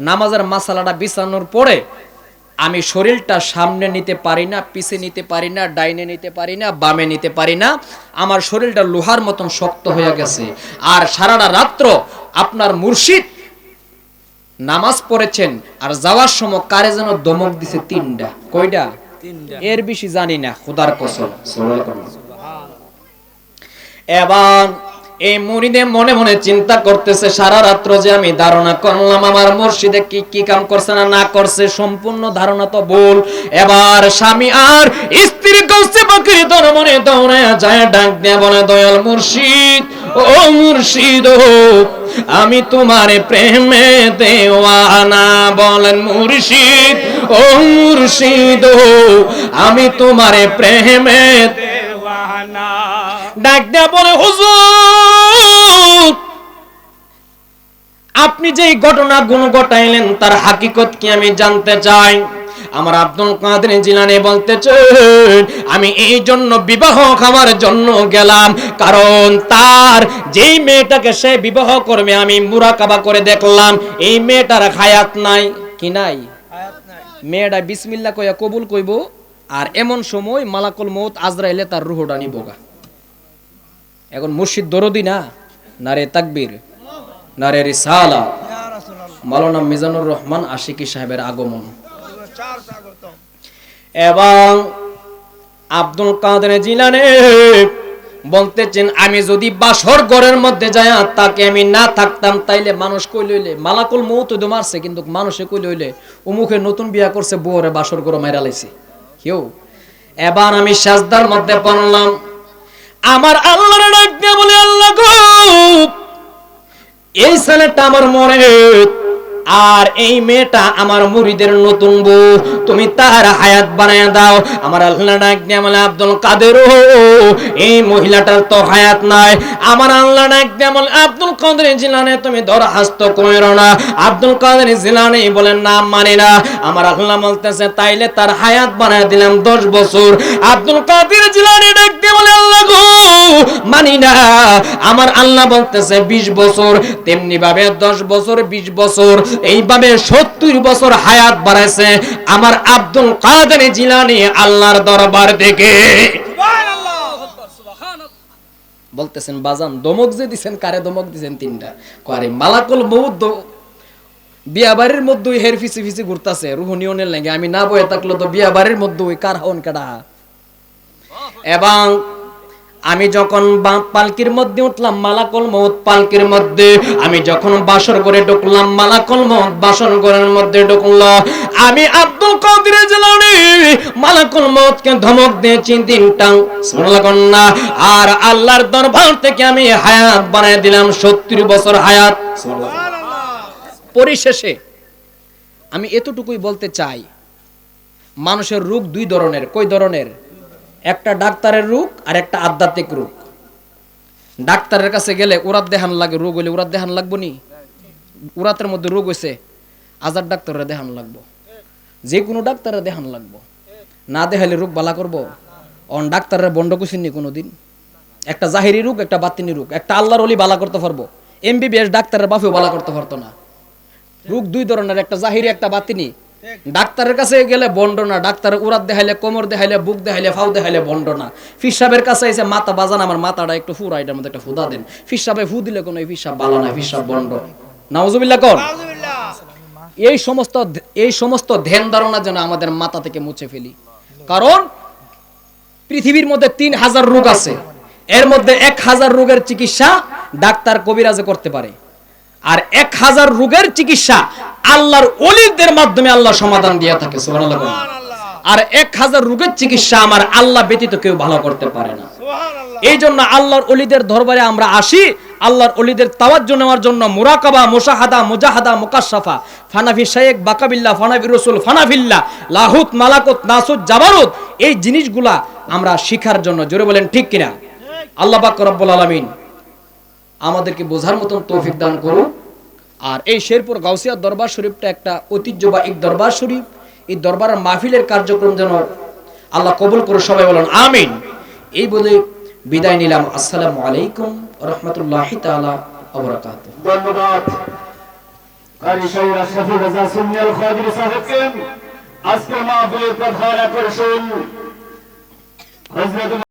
নামাজের মাসালাটা বিছানোর পরে আমি শরীরটা সামনে নিতে পারি না পিছে নিতে পারি না ডাইনে নিতে পারি না বামে নিতে পারি না আমার শরীরটা লোহার মতন শক্ত হয়ে গেছে। আর সারাটা রাত্র আপনার মুর্শিদ নামাজ পড়েছেন আর যাওয়ার সময় কারে যেন দমক দিছে তিনটা। কয়টা? এর বেশি জানি না খুদার কসম। এবং এই মুরিদে মনে মনে চিন্তা করতেছে, সারা রাত্র যে আমি ধারণা করলাম, আমার মুর্শিদে কি কি কাম করছে না না করছে, সম্পূর্ণ ধারণা তো ভুল। এবার স্বামী আর স্ত্রী কৌশে বকরি তোর মনে দৌড়ে যায়, ডাক দিয়ে বলে, দয়াল মুর্শিদ, ও মুর্শিদ, আমি তোমার প্রেমে দেওয়ানা। বলেন, মুর্শিদ, ও মুর্শিদ, আমি তোমার প্রেমে দেওয়ানা। ডাক দেয়া বলে হুজুর আপনি যে ঘটনা গুণ ঘটাইলেন তার হাকিকত কি আমি জানতে চাই? আমার আব্দুল কাদের জিলানি বলতেছেন আমি এই জন্য বিবাহ খাওয়ার জন্য গেলাম কারণ তার যেই মেয়েটাকে সে বিবাহ করবে আমি মুরাকাবা করে দেখলাম এই মেয়েটার হায়াত নাই। কি নাই? মেয়েটা বিসমিল্লা কইয়া কবুল কইব আর এমন সময় মালাকুল মৌত আজরাইলে তার রুহটা নিবগা এখন মুর্শিদ দরদি না? নারে তাকবীর, নারে রিসালা। মাওলানা মিজানুর রহমান আশিকি সাহেবের আগমন। এবং আব্দুল কাদের জিলানে বলতেছেন, আমি যদি বাসর ঘরের মধ্যে যাই তাকে আমি না থাকতাম, তাইলে মানুষ কই লইলে? মালাকুল মৌত তো মারছে, কিন্তু মানুষে কই লইলে? উমুখে নতুন বিয়া করছে, বউরে বাসর ঘর মাইরা লাইছে। কেউ? এবার আমি সাজদার মধ্যে পড়লাম আমার আল্লাহর ডাক দিয়ে বলে আল্লাহ গো এই ছেলেটা আমার মরে আর এই মেয়েটা আমার মুরিদের নতুন বউ। তুমি তার হায়াত বানায় দাও। আমার আল্লাহ ডাক দিয়ে আব্দুল কাদের এই মহিলাটার তো হায়াত নাই। আমার আল্লাহ ডাক দিয়ে আব্দুল কাদের জিলানে তুমি দরখাস্ত কইরো না। আব্দুল কাদের জিলানে বলেন না মানে না। আমার আল্লাহ বলতেছে, তাইলে তার হায়াত বানায় দিলাম দশ বছর। আব্দুল কাদের জিলানি ডাক দিয়ে বলে, আল্লাহ মানি না। আমার আল্লাহ বলতেছে, বিশ বছর, তেমনি ভাবে দশ বছর, বিশ বছর, এইভাবে সত্তর বছর হায়াত বাড়াইছে। আমার আব্দুল কাদের জিলানি আল্লাহর দরবার থেকে। বলতেছেন, বাজান, দমক যে দিছেন, কারে দমক দিছেন তিনটা? কারে মালাকুল মৌদ বিয়া বাড়ির মধ্যে হের ফিসি ফিসি ঘুরতাছে, রুহনিয়নের লাগে। আমি না বয়ে থাকল তো বিয়া বাড়ির মধ্যে ওই কার হন কাটা এবং আমি যখন পালকির মধ্যে উঠলাম, মালাকল মৌত পালকির মধ্যে। আমি যখন বাসর করে ঢুকলাম, মালাকল মৌত বাসর ঘরের মধ্যে ঢুকলো। আমি আব্দুল কাদের জিলানি, মালাকুল মৌতকে ধমক দিয়েছি তিনটা শুনলাম না। আর আল্লাহর দরবার থেকে আমি হায়াত বানিয়ে দিলাম, সত্তর বছর হায়াত। পরিশেষে আমি এতটুকুই বলতে চাই, মানুষের রোগ দুই ধরনের। কই ধরনের? একটা ডাক্তারের রোগ আর একটা আধ্যাত্মিক রোগ। ডাক্তারের কাছে গেলে উরাত দেহান লাগে, রোগ হইলে উরাত দেহান লাগবো নি? উরাতের মধ্যে রোগ হয়েছে আজার ডাক্তারের দেহান লাগবো। যে কোনো ডাক্তারের দেহান লাগবো। না দেখালে রোগ বালা করব। অন ডাক্তারের বন্ড কুছিনি কোনোদিন? একটা জাহিরি রোগ, একটা বাতিনি রোগ, একটা আল্লাহর অলি বালা করতে পারব। এমবিবিএস ডাক্তারের বাফেও বালা করতে পারতো না। রোগ দুই ধরনের, একটা জাহিরি, একটা বাতিনি। ডাক্তারের কাছে গেলে বন্ড না, ডাক্তার উড়াত দেখাইলে, কোমর দেখাইলে, বুক দেখাইলে, ফাউ দেখাইলে বন্ড না। ফিসাবের কাছে এসে মাথা বাজান, আমার মাথাটা একটু ফুরা এটার মধ্যে একটা ফুদা দেন। ফিসাবে ফু দিলে কোনো ফিসাব বালা না ফিসাব বন্ড। নাউজুবিল্লাহ কর এই সমস্ত এই সমস্ত ধ্যান ধারণা যেন আমাদের মাথা থেকে মুছে ফেলি। কারণ পৃথিবীর মধ্যে তিন হাজার রোগ আছে। এর মধ্যে এক হাজার রোগের চিকিৎসা ডাক্তার কবিরাজে করতে পারে। আর এক হাজার রোগের চিকিৎসা আল্লাহর অলিদের মাধ্যমে আল্লাহ সমাধান দিয়ে থাকে আর এক হাজার রোগের চিকিৎসা আমার আল্লাহ ব্যতীত কেউ ভালো করতে পারে না। এই জন্য আল্লাহর অলিদের দরবারে আমরা আসি আল্লাহর অলিদের তাওয়াজ্জ নেওয়ার জন্য মুরাকাবা মুশাহাদা মুজাহাদা মুকাশাফা ফানাফি শায়েক বাকাবিল্লা ফানাফি রসুল ফানাফিল্লা লাহুত মালাকুত নাসুদ জাবারুত এই জিনিসগুলা আমরা শিখার জন্য জোরে বলেন ঠিক কিনা? আল্লাহ পাক রব্বুল আলামিন আমাদেরকে বোঝার মতন তৌফিক দান করুন। আর এই শেরপুর গাউসিয়া দরবার শরীফটা একটা ঐতিহ্যবাহী দরবার শরীফ। এই দরবারের মাহফিলের কার্যক্রম যেন আল্লাহ কবুল করে সবাই বলেন, আমিন। এই বলে বিদায় নিলাম। আসসালামু আলাইকুম রহমতুল্লাহ ওয়া ধন্যবাদ। আজকের মাহফিলের প্রধান আকর্ষণ